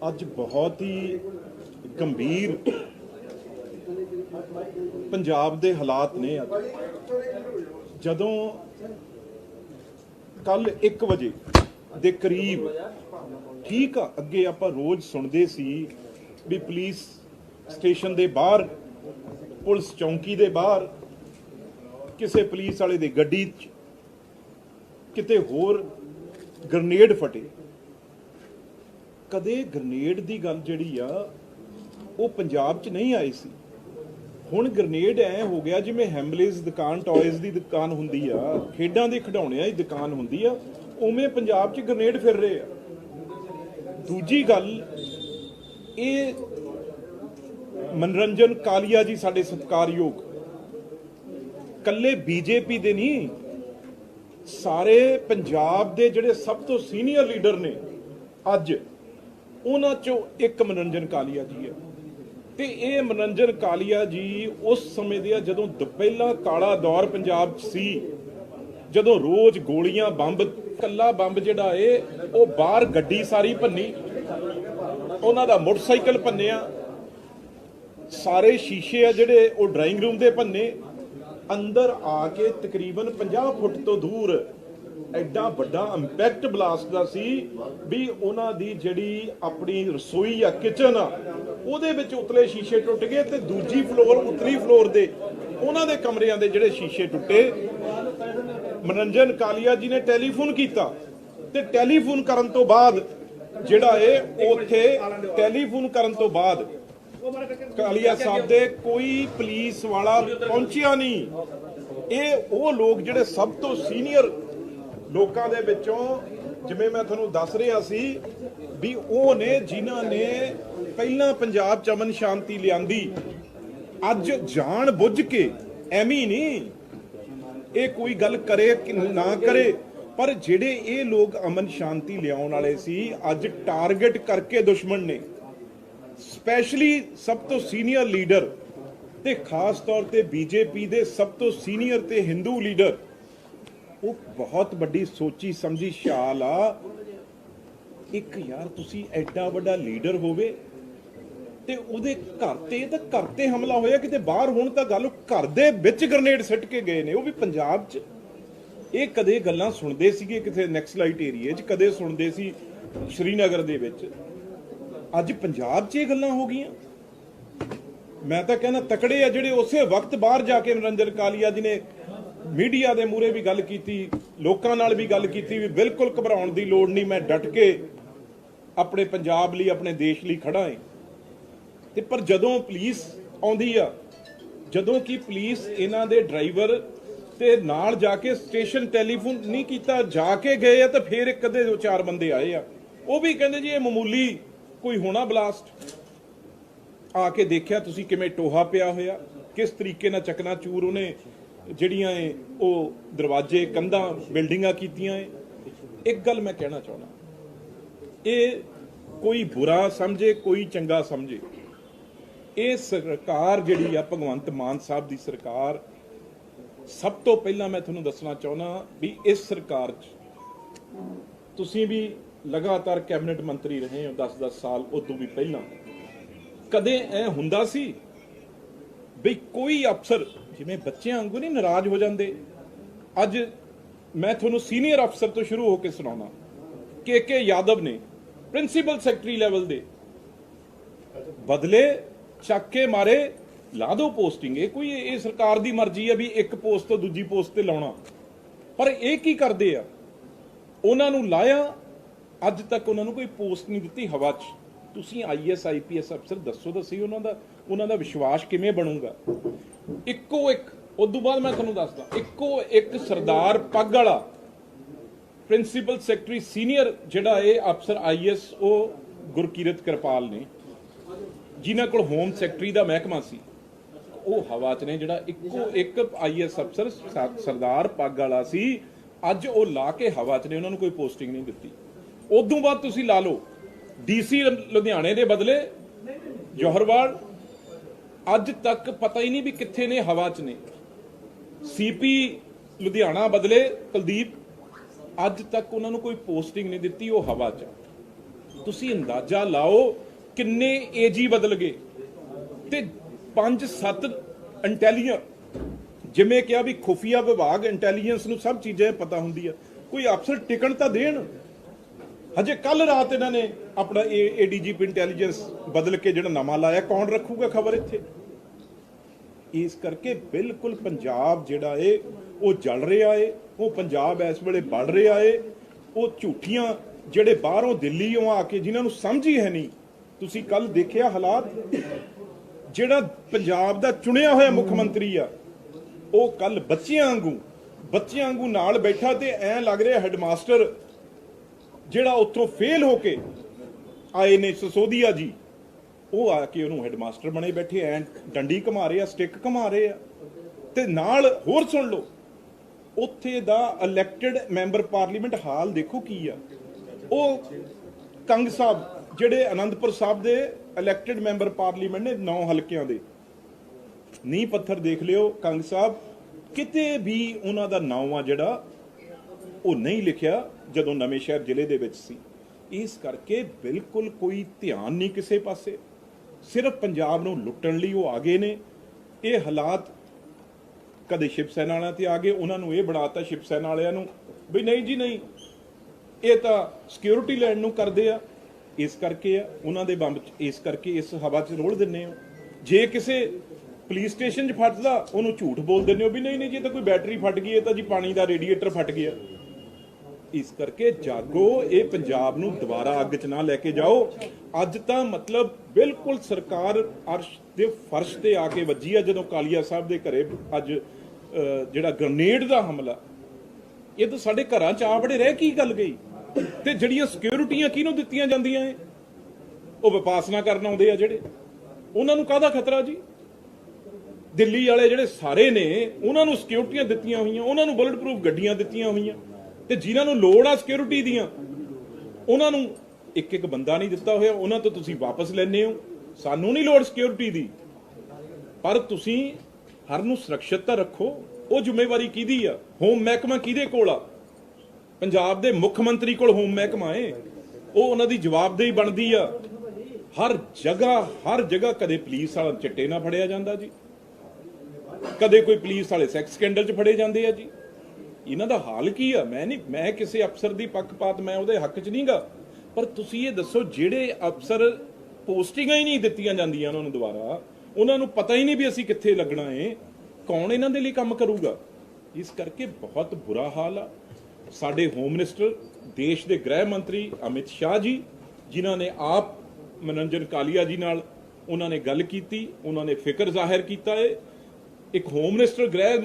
ਅੱਜ ਬਹੁਤ ਹੀ ਗੰਭੀਰ ਪੰਜਾਬ ਦੇ ਹਾਲਾਤ ਨੇ ਅੱਜ। ਜਦੋਂ ਕੱਲ 1 ਵਜੇ ਦੇ ਕਰੀਬ ਠੀਕ ਆ, ਅੱਗੇ ਆਪਾਂ ਰੋਜ਼ ਸੁਣਦੇ ਸੀ ਵੀ ਪੁਲਿਸ ਸਟੇਸ਼ਨ ਦੇ ਬਾਹਰ, ਪੁਲਿਸ ਚੌਂਕੀ ਦੇ ਬਾਹਰ, ਕਿਸੇ ਪੁਲਿਸ ਵਾਲੇ ਦੀ ਗੱਡੀ 'ਚ ਕਿਤੇ ਹੋਰ ਗ੍ਰਨੇਡ ਫਟੇ। ਕਦੇ ਗ੍ਰਨੇਡ ਦੀ ਗੱਲ ਜਿਹੜੀ ਆ, ਉਹ ਪੰਜਾਬ 'ਚ ਨਹੀਂ ਆਈ ਸੀ। ਹੁਣ ਗ੍ਰਨੇਡ ਐ ਹੋ ਗਿਆ ਜਿਵੇਂ ਹੈਮਲੇਸ ਦੁਕਾਨ ਟੌਇਜ਼ ਦੀ ਦੁਕਾਨ ਹੁੰਦੀ ਆ, ਖੇਡਾਂ ਦੇ ਖਿਡੌਣਿਆਂ ਦੀ ਦੁਕਾਨ ਹੁੰਦੀ ਆ, ਉਵੇਂ ਪੰਜਾਬ 'ਚ ਗ੍ਰਨੇਡ ਫਿਰ ਰਹੇ ਆ। ਦੂਜੀ ਗੱਲ, ਇਹ ਮਨਰੰਜਨ ਕਾਲੀਆ ਜੀ ਸਾਡੇ ਸਤਿਕਾਰਯੋਗ। ਕੱਲੇ ਬੀਜੇਪੀ ਦੇ ਨਹੀਂ ਸਾਰੇ ਪੰਜਾਬ ਦੇ ਜਿਹੜੇ ਸਭ ਤੋਂ ਸੀਨੀਅਰ ਲੀਡਰ ਨੇ ਅੱਜ ਉਹਨਾਂ ਚੋਂ ਇੱਕ ਮਨੋਰੰਜਨ ਕਾਲੀਆ ਜੀ ਹੈ। ਤੇ ਇਹ ਮਨੋਰੰਜਨ ਕਾਲੀਆ ਜੀ ਉਸ ਸਮੇਂ ਦੇ ਆ ਜਦੋਂ ਦੁਪਹਿਲਾ ਕਾਲਾ ਦੌਰ ਪੰਜਾਬ 'ਚ ਸੀ, ਜਦੋਂ ਰੋਜ਼ ਗੋਲੀਆਂ ਬੰਬ, ਕੱਲਾ ਬੰਬ ਜਿਹੜਾ ਏ, ਉਹ ਬਾਹਰ ਗੱਡੀ ਸਾਰੀ ਭੰਨੀ। ਉਹਨਾਂ ਦਾ ਮੋਟਰਸਾਈਕਲ ਭੰਨਿਆ। ਸਾਰੇ ਸ਼ੀਸ਼ੇ ਆ ਜਿਹੜੇ, ਉਹ ਡਰਾਇੰਗ ਰੂਮ ਦੇ ਭੰਨੇ। ਅੰਦਰ ਆ ਕੇ ਤਕਰੀਬਨ 50 ਫੁੱਟ ਤੋਂ ਦੂਰ ਐਡਾ ਵੱਡਾ ਇੰਪੈਕਟ ਬਲਾਸਟ ਦਾ ਸੀ ਵੀ ਉਹਨਾਂ ਦੀ ਜਿਹੜੀ ਆਪਣੀ ਰਸੋਈ ਆ ਕਿਚਨ ਆ, ਉਹਦੇ ਵਿੱਚ ਉਤਲੇ ਸ਼ੀਸ਼ੇ ਟੁੱਟ ਗਏ ਤੇ ਦੂਜੀ ਫਲੋਰ ਉਤਲੀ ਫਲੋਰ ਦੇ ਉਹਨਾਂ ਦੇ ਕਮਰਿਆਂ ਦੇ ਜਿਹੜੇ ਸ਼ੀਸ਼ੇ ਟੁੱਟੇ। ਮਨਰੰਜਨ ਕਾਲੀਆ ਜੀ ਨੇ ਟੈਲੀਫੋਨ ਕੀਤਾ ਤੇ ਟੈਲੀਫੋਨ ਕਰਨ ਤੋਂ ਬਾਅਦ ਜਿਹੜਾ ਇਹ ਉੱਥੇ ਟੈਲੀਫੋਨ ਕਰਨ ਤੋਂ ਬਾਅਦ ਕਾਲੀਆ ਸਾਹਿਬ ਦੇ ਕੋਈ ਪੁਲਿਸ ਵਾਲਾ ਪਹੁੰਚਿਆ ਨਹੀਂ। ਇਹ ਉਹ ਲੋਕ ਜਿਹੜੇ ਸਭ ਤੋਂ ਸੀਨੀਅਰ ਲੋਕਾਂ ਦੇ ਵਿੱਚੋਂ ਜਿਵੇਂ ਮੈਂ ਤੁਹਾਨੂੰ ਦੱਸ ਰਿਹਾ ਸੀ ਵੀ ਉਹ ਨੇ ਜਿਨ੍ਹਾਂ ਨੇ ਪਹਿਲਾਂ ਪੰਜਾਬ ਚ ਅਮਨ ਸ਼ਾਂਤੀ ਲਿਆਂਦੀ, ਅੱਜ ਜਾਣ ਬੁੱਝ ਕੇ ਐਵੇਂ ਨਹੀਂ। ਇਹ ਕੋਈ ਗੱਲ ਕਰੇ ਕਿ ਨਾ ਕਰੇ, ਪਰ ਜਿਹੜੇ ਇਹ ਲੋਕ ਅਮਨ ਸ਼ਾਂਤੀ ਲਿਆਉਣ ਵਾਲੇ ਸੀ, ਅੱਜ ਟਾਰਗੇਟ ਕਰਕੇ ਦੁਸ਼ਮਣ ਨੇ। ਸਪੈਸ਼ਲੀ ਸਭ ਤੋਂ ਸੀਨੀਅਰ ਲੀਡਰ ਤੇ ਖਾਸ ਤੌਰ ਤੇ ਬੀਜੇਪੀ ਦੇ ਸਭ ਤੋਂ ਸੀਨੀਅਰ ਤੇ ਹਿੰਦੂ ਲੀਡਰ ਉਹ ਬਹੁਤ ਵੱਡੀ ਸੋਚੀ ਸਮਝੀ ਸ਼ਾਲ ਆ। ਇੱਕ ਯਾਰ ਤੁਸੀਂ ਐਡਾ ਵੱਡਾ ਲੀਡਰ ਹੋਵੇ ਤੇ ਉਹਦੇ ਘਰ ਤੇ ਤਾਂ ਘਰ ਤੇ ਹਮਲਾ ਹੋਇਆ, ਕਿਤੇ ਬਾਹਰ ਹੋਣ ਤਾਂ ਗੱਲ ਘਰ ਦੇ ਵਿੱਚ ਗ੍ਰਨੇਡ ਸਿੱਟ ਕੇ ਗਏ ਨੇ। ਉਹ ਵੀ ਪੰਜਾਬ 'ਚ। ਇਹ ਕਦੇ ਗੱਲਾਂ ਸੁਣਦੇ ਸੀਗੇ ਕਿਤੇ ਨੈਕਸਲਾਈਟ ਏਰੀਏ 'ਚ, ਕਦੇ ਸੁਣਦੇ ਸੀ ਸ਼੍ਰੀਨਗਰ ਦੇ ਵਿੱਚ। ਅੱਜ ਪੰਜਾਬ 'ਚ ਇਹ ਗੱਲਾਂ ਹੋ ਗਈਆਂ। ਮੈਂ ਤਾਂ ਕਹਿੰਦਾ ਤਕੜੇ ਆ ਜਿਹੜੇ ਉਸੇ ਵਕਤ ਬਾਹਰ ਜਾ ਕੇ ਨਰਿੰਦਰ ਕਾਲੀਆ ਜੀ ਨੇ ਮੀਡੀਆ ਦੇ ਮੂਰੇ ਵੀ ਗੱਲ ਕੀਤੀ, ਲੋਕਾਂ ਨਾਲ ਵੀ ਗੱਲ ਕੀਤੀ ਵੀ ਬਿਲਕੁਲ ਘਬਰਾਉਣ ਦੀ ਲੋੜ ਨਹੀਂ, ਮੈਂ ਡਟ ਕੇ ਆਪਣੇ ਪੰਜਾਬ ਲਈ, ਆਪਣੇ ਦੇਸ਼ ਲਈ ਖੜਾ ਹਾਂ ਤੇ ਪਰ ਜਦੋਂ ਪੁਲਿਸ ਆਉਂਦੀ ਆ, ਜਦੋਂ ਕਿ ਪੁਲਿਸ ਇਹਨਾਂ ਦੇ ਡਰਾਈਵਰ ਤੇ ਨਾਲ ਜਾ ਕੇ ਸਟੇਸ਼ਨ ਟੈਲੀਫੋਨ ਨਹੀਂ ਕੀਤਾ, ਜਾ ਕੇ ਗਏ ਆ ਤਾਂ ਫੇਰ ਇੱਕ ਅੱਧੇ ਦੋ ਚਾਰ ਬੰਦੇ ਆਏ ਆ। ਉਹ ਵੀ ਕਹਿੰਦੇ ਜੀ ਇਹ ਮਾਮੂਲੀ ਕੋਈ ਹੋਣਾ ਬਲਾਸਟ। ਆ ਕੇ ਦੇਖਿਆ ਤੁਸੀਂ ਕਿਵੇਂ ਟੋਹਾ ਪਿਆ ਹੋਇਆ, ਕਿਸ ਤਰੀਕੇ ਨਾਲ ਚਕਨਾ ਚੂਰ ਉਹਨੇ ਜਿਹੜੀਆਂ ਏ ਉਹ ਦਰਵਾਜ਼ੇ, ਕੰਧਾਂ, ਬਿਲਡਿੰਗਾਂ ਕੀਤੀਆਂ ਏ। ਇੱਕ ਗੱਲ ਮੈਂ ਕਹਿਣਾ ਚਾਹੁੰਦਾ। ਇਹ ਕੋਈ ਬੁਰਾ ਸਮਝੇ, ਕੋਈ ਚੰਗਾ ਸਮਝੇ। ਇਹ ਸਰਕਾਰ ਜਿਹੜੀ ਆ, ਭਗਵੰਤ ਮਾਨ ਸਾਹਿਬ ਦੀ ਸਰਕਾਰ, ਸਭ ਤੋਂ ਪਹਿਲਾਂ ਮੈਂ ਤੁਹਾਨੂੰ ਦੱਸਣਾ ਚਾਹੁੰਦਾ ਵੀ ਇਸ ਸਰਕਾਰ 'ਚ ਤੁਸੀਂ ਵੀ ਲਗਾਤਾਰ ਕੈਬਨਿਟ ਮੰਤਰੀ ਰਹੇ ਹੋ 10-10 ਸਾਲ, ਉਦੋਂ ਵੀ ਪਹਿਲਾਂ। ਕਦੇ ਐ ਹੁੰਦਾ ਸੀ ਵੀ ਕੋਈ ਅਫਸਰ ਜਿਵੇਂ ਬੱਚਿਆਂ ਵਾਂਗੂ ਨਹੀਂ ਨਾਰਾਜ਼ ਹੋ ਜਾਂਦੇ। ਅੱਜ ਮੈਂ ਤੁਹਾਨੂੰ ਸੀਨੀਅਰ ਅਫਸਰ ਤੋਂ ਸ਼ੁਰੂ ਹੋ ਕੇ ਸੁਣਾਉਣਾ ਕੇ ਕੇ ਯਾਦਵ ਨੇ ਪ੍ਰਿੰਸੀਪਲ ਸੈਕਟਰੀ ਲੈਵਲ ਦੇ ਬਦਲੇ ਚੱਕ ਕੇ ਮਾਰੇ, ਲਾ ਦੋ ਪੋਸਟਿੰਗ। ਇਹ ਕੋਈ, ਇਹ ਸਰਕਾਰ ਦੀ ਮਰਜ਼ੀ ਹੈ ਵੀ ਇੱਕ ਪੋਸਟ ਤੋਂ ਦੂਜੀ ਪੋਸਟ ਤੇ ਲਾਉਣਾ। ਪਰ ਇਹ ਕੀ ਕਰਦੇ ਆ? ਉਹਨਾਂ ਨੂੰ ਲਾਇਆ, ਅੱਜ ਤੱਕ ਉਹਨਾਂ ਨੂੰ ਕੋਈ ਪੋਸਟ ਨਹੀਂ ਦਿੱਤੀ ਹਵਾ 'ਚ। ਤੁਸੀਂ ਆਈਐਸ ਆਈਪੀਐਸ ਅਫਸਰ ਦੱਸੋ ਤਾਂ ਸਹੀ ਉਹਨਾਂ ਦਾ। ਉਹਨਾਂ ਦਾ ਵਿਸ਼ਵਾਸ ਕਿਵੇਂ ਬਣੂਗਾ? ਇੱਕੋ ਇੱਕ ਉਦੋਂ ਬਾਅਦ ਮੈਂ ਤੁਹਾਨੂੰ ਦੱਸਦਾ, ਇੱਕੋ ਇੱਕ ਸਰਦਾਰ ਪੱਗ ਵਾਲਾ, ਪ੍ਰਿੰਸੀਪਲ ਸੈਕਟਰੀ ਸੀਨੀਅਰ ਜਿਹੜਾ ਇਹ ਅਫਸਰ ਆਈਐਸ ਉਹ ਗੁਰਕੀਰਤ ਕਿਰਪਾਲ ਨੇ, ਜਿਨ੍ਹਾਂ ਕੋਲ ਹੋਮ ਸੈਕਟਰੀ ਦਾ ਮਹਿਕਮਾ ਸੀ। ਉਹ ਹਵਾ 'ਚ ਨੇ ਜਿਹੜਾ ਇੱਕੋ ਇੱਕ ਆਈਐਸ ਅਫਸਰ ਸਰਦਾਰ ਪੱਗ ਵਾਲਾ ਸੀ। ਅੱਜ ਉਹ ਲਾ ਕੇ ਹਵਾ 'ਚ ਨੇ, ਉਹਨਾਂ ਨੂੰ ਕੋਈ ਪੋਸਟਿੰਗ ਨਹੀਂ ਦਿੱਤੀ। ਉਦੋਂ ਬਾਅਦ ਤੁਸੀਂ ਲਾ ਲਓ ਡੀਸੀ ਲੁਧਿਆਣੇ ਦੇ ਬਦਲੇ ਜੋਹਰਵਾਲ ਅੱਜ ਤੱਕ ਪਤਾ ਹੀ ਨਹੀਂ ਵੀ ਕਿੱਥੇ ਨੇ, ਹਵਾ 'ਚ ਨੇ। ਸੀਪੀ ਲੁਧਿਆਣਾ ਬਦਲੇ, ਕੁਲਦੀਪ, ਅੱਜ ਤੱਕ ਉਹਨਾਂ ਨੂੰ ਕੋਈ ਪੋਸਟਿੰਗ ਨਹੀਂ ਦਿੱਤੀ ਉਹ ਹਵਾ 'ਚ। ਤੁਸੀਂ ਅੰਦਾਜ਼ਾ ਲਾਓ ਕਿੰਨੇ ਏਜੀ ਬਦਲ ਗਏ। ਤੇ 5-7 ਇੰਟੈਲੀਜੈਂਸ ਜਿਵੇਂ ਕਿਹਾ ਵੀ ਖੁਫੀਆ ਵਿਭਾਗ ਇੰਟੈਲੀਜੈਂਸ ਨੂੰ ਸਭ ਚੀਜ਼ਾਂ ਪਤਾ ਹੁੰਦੀ ਆ ਕੋਈ ਅਫਸਰ ਟਿਕਣ ਤਾਂ ਦੇਣ। ਹਜੇ ਕੱਲ ਰਾਤ ਇਹਨਾਂ ਨੇ ਆਪਣਾ ਇਹ ਏਡੀਜੀਪੀ ਇੰਟੈਲੀਜੈਂਸ ਬਦਲ ਕੇ ਜਿਹੜਾ ਨਵਾਂ ਲਾਇਆ, ਕੌਣ ਰੱਖੂਗਾ ਖਬਰ ਇੱਥੇ? ਇਸ ਕਰਕੇ ਬਿਲਕੁਲ ਪੰਜਾਬ ਜਿਹੜਾ ਏ, ਉਹ ਜਲ ਰਿਹਾ ਏ, ਉਹ ਪੰਜਾਬ ਇਸ ਵੇਲੇ ਵੱਧ ਰਿਹਾ ਏ, ਉਹ ਝੂਠੀਆਂ ਜਿਹੜੇ ਬਾਹਰੋਂ ਦਿੱਲੀੋਂ ਆ ਕੇ ਜਿਨ੍ਹਾਂ ਨੂੰ ਸਮਝ ਹੀ ਹੈ ਨਹੀਂ। ਤੁਸੀਂ ਕੱਲ ਦੇਖਿਆ ਹਾਲਾਤ? ਜਿਹੜਾ ਪੰਜਾਬ ਦਾ ਚੁਣਿਆ ਹੋਇਆ ਮੁੱਖ ਮੰਤਰੀ ਆ, ਉਹ ਕੱਲ ਬੱਚਿਆਂ ਵਾਂਗੂ ਬੱਚਿਆਂ ਵਾਂਗੂ ਨਾਲ ਬੈਠਾ ਤੇ ਐਂ ਲੱਗ ਰਿਹਾ ਹੈਡਮਾਸਟਰ ਜਿਹੜਾ ਉੱਥੋਂ ਫੇਲ ਹੋ ਕੇ ਆਏ ਨੇ ਸਸੋਦੀਆ ਜੀ। ਉਹ ਆ ਕੇ ਉਹਨੂੰ ਹੈਡਮਾਸਟਰ ਬਣੇ ਬੈਠੇ ਐ ਡੰਡੀ ਘਮਾ ਰਹੇ ਆ, ਸਟਿੱਕ ਘਮਾ ਰਹੇ ਆ। ਤੇ ਨਾਲ ਹੋਰ ਸੁਣ ਲਓ, ਉੱਥੇ ਦਾ ਇਲੈਕਟਿਡ ਮੈਂਬਰ ਪਾਰਲੀਮੈਂਟ ਹਾਲ ਦੇਖੋ ਕੀ ਆ। ਉਹ ਕੰਗ ਸਾਹਿਬ, ਜਿਹੜੇ ਆਨੰਦਪੁਰ ਸਾਹਿਬ ਦੇ ਇਲੈਕਟਿਡ ਮੈਂਬਰ ਪਾਰਲੀਮੈਂਟ ਨੇ 9 ਹਲਕਿਆਂ ਦੇ। ਨੀਂਹ ਪੱਥਰ ਦੇਖ ਲਿਓ ਕੰਗ ਸਾਹਿਬ, ਕਿਤੇ ਵੀ ਉਹਨਾਂ ਦਾ ਨਾਮ ਆ ਜਿਹੜਾ, ਉਹ ਨਹੀਂ ਲਿਖਿਆ ਜਦੋਂ ਨਵੇਂ ਸ਼ਹਿਰ ਜ਼ਿਲ੍ਹੇ ਦੇ ਵਿੱਚ ਸੀ। ਇਸ ਕਰਕੇ ਬਿਲਕੁਲ ਕੋਈ ਧਿਆਨ ਨਹੀਂ ਕਿਸੇ ਪਾਸੇ। ਸਿਰਫ ਪੰਜਾਬ ਨੂੰ ਲੁੱਟਣ ਲਈ ਉਹ ਆ ਗਏ ਨੇ। ਇਹ ਹਾਲਾਤ ਕਦੇ ਸ਼ਿਵ ਸੈਨਾ ਵਾਲਿਆਂ ਤੇ ਆ ਗਏ, ਉਹਨਾਂ ਨੂੰ ਇਹ ਬਣਾਤਾ ਸ਼ਿਵ ਸੈਨਾ ਵਾਲਿਆਂ ਨੂੰ ਵੀ ਨਹੀਂ ਜੀ ਨਹੀਂ, ਇਹ ਤਾਂ ਸਿਕਿਉਰਿਟੀ ਲੈਣ ਨੂੰ ਕਰਦੇ ਆ। ਇਸ ਕਰਕੇ ਆ, ਉਹਨਾਂ ਦੇ ਬੰਬ 'ਚ, ਇਸ ਕਰਕੇ ਇਸ ਹਵਾ 'ਚ ਰੋਲ ਦਿੰਨੇ ਹੋ। ਜੇ ਕਿਸੇ ਪੁਲਿਸ ਸਟੇਸ਼ਨ 'ਚ ਫਟਦਾ ਉਹਨੂੰ ਝੂਠ ਬੋਲ ਦਿੰਦੇ ਹੋ ਵੀ ਨਹੀਂ ਨਹੀਂ, ਜੀ ਤਾਂ ਕੋਈ ਬੈਟਰੀ ਫਟ ਗਈ, ਇਹ ਤਾਂ ਜੀ ਪਾਣੀ ਦਾ ਰੇਡੀਏਟਰ ਫਟ ਗਿਆ। ਇਸ ਕਰਕੇ ਜਾਗੋ, ਇਹ ਪੰਜਾਬ ਨੂੰ ਦੁਬਾਰਾ ਅੱਗ 'ਚ ਨਾ ਲੈ ਕੇ ਜਾਓ। ਅੱਜ ਤਾਂ ਮਤਲਬ ਬਿਲਕੁਲ ਸਰਕਾਰ ਅਰਸ਼ ਦੇ ਫਰਸ਼ ਤੇ ਆ ਕੇ ਵੱਜੀ ਆ, ਜਦੋਂ ਕਾਲੀਆ ਸਾਹਿਬ ਦੇ ਘਰੇ ਅੱਜ ਜਿਹੜਾ ਗ੍ਰਨੇਡ ਦਾ ਹਮਲਾ, ਇਹ ਤਾਂ ਸਾਡੇ ਘਰਾਂ 'ਚ ਆ ਬੜੇ ਰਹਿ ਕੀ ਗੱਲ ਗਈ? ਤੇ ਜਿਹੜੀਆਂ ਸਿਕਿਉਰਿਟੀਆਂ ਕਿਹਨੂੰ ਦਿੱਤੀਆਂ ਜਾਂਦੀਆਂ ਏ ਉਹ ਵਿਪਾਸਨਾ ਕਰਨ ਆਉਂਦੇ ਆ ਜਿਹੜੇ। ਉਹਨਾਂ ਨੂੰ ਕਾਹਦਾ ਖਤਰਾ ਜੀ? ਦਿੱਲੀ ਵਾਲੇ ਜਿਹੜੇ ਸਾਰੇ ਨੇ, ਉਹਨਾਂ ਨੂੰ ਸਿਕਿਉਰਿਟੀਆਂ ਦਿੱਤੀਆਂ ਹੋਈਆਂ, ਉਹਨਾਂ ਨੂੰ ਬੁਲਟ ਪ੍ਰੂਫ ਗੱਡੀਆਂ ਦਿੱਤੀਆਂ ਹੋਈਆਂ। ਤੇ ਜਿਨ੍ਹਾਂ ਨੂੰ ਲੋੜ ਆ ਸਿਕਿਉਰਿਟੀ ਦੀਆਂ, ਉਹਨਾਂ ਨੂੰ ਇੱਕ ਇੱਕ ਬੰਦਾ ਨਹੀਂ ਦਿੱਤਾ ਹੋਇਆ। ਉਹਨਾਂ ਤੋਂ ਤੁਸੀਂ ਵਾਪਸ ਲੈਣੇ ਹੋ। ਸਾਨੂੰ ਨਹੀਂ ਲੋੜ ਸਿਕਿਉਰਿਟੀ ਦੀ। ਪਰ ਤੁਸੀਂ ਹਰ ਨੂੰ ਸੁਰੱਖਿਅਤ ਤਾਂ ਰੱਖੋ। ਉਹ ਜ਼ਿੰਮੇਵਾਰੀ ਕਿਹਦੀ ਆ? ਹੋਮ ਮਹਿਕਮਾ ਕਿਹਦੇ ਕੋਲ ਆ? ਪੰਜਾਬ ਦੇ ਮੁੱਖ ਮੰਤਰੀ ਕੋਲ ਹੋਮ ਮਹਿਕਮਾ ਏ। ਉਹ ਉਹਨਾਂ ਦੀ ਜਵਾਬਦੇਹੀ ਬਣਦੀ ਆ। ਹਰ ਜਗ੍ਹਾ ਹਰ ਜਗ੍ਹਾ ਕਦੇ ਪੁਲਿਸ ਵਾਲਾ ਚਿੱਟੇ ਨਾਲ ਫੜਿਆ ਜਾਂਦਾ ਜੀ। ਕਦੇ ਕੋਈ ਪੁਲਿਸ ਵਾਲੇ ਸੈਕਸ ਸਕੈਂਡਲ 'ਚ ਫੜੇ ਜਾਂਦੇ ਆ ਜੀ। ਇਹਨਾਂ ਦਾ ਹਾਲ ਕੀ ਆ? ਮੈਂ ਨਹੀਂ ਮੈਂ ਕਿਸੇ ਅਫਸਰ ਦੀ ਪੱਖਪਾਤ, ਮੈਂ ਉਹਦੇ ਹੱਕ 'ਚ ਨਹੀਂਗਾ। ਪਰ ਤੁਸੀਂ ਇਹ ਦੱਸੋ, ਜਿਹੜੇ ਅਫਸਰ ਪੋਸਟਿੰਗਾਂ ਹੀ ਨਹੀਂ ਦਿੱਤੀਆਂ ਜਾਂਦੀਆਂ ਉਹਨਾਂ ਨੂੰ ਦੁਬਾਰਾ, ਉਹਨਾਂ ਨੂੰ ਪਤਾ ਹੀ ਨਹੀਂ ਵੀ ਅਸੀਂ ਕਿੱਥੇ ਲੱਗਣਾ ਏ। ਕੌਣ ਇਹਨਾਂ ਦੇ ਲਈ ਕੰਮ ਕਰੂਗਾ? ਇਸ ਕਰਕੇ ਬਹੁਤ ਬੁਰਾ ਹਾਲ ਆ। ਸਾਡੇ ਹੋਮ ਮਿਨਿਸਟਰ ਦੇਸ਼ ਦੇ ਗ੍ਰਹਿ ਮੰਤਰੀ ਅਮਿਤ ਸ਼ਾਹ ਜੀ, ਜਿਨ੍ਹਾਂ ਨੇ ਆਪ ਮਨੋਰੰਜਨ ਕਾਲੀਆ ਜੀ ਨਾਲ ਉਹਨਾਂ ਨੇ ਗੱਲ ਕੀਤੀ, ਉਹਨਾਂ ਨੇ ਫਿਕਰ ਜ਼ਾਹਿਰ ਕੀਤਾ ਹੈ ਇੱਕ ਹੋਮ ਮਿਨਿਸਟਰ ਗ੍ਰਹਿ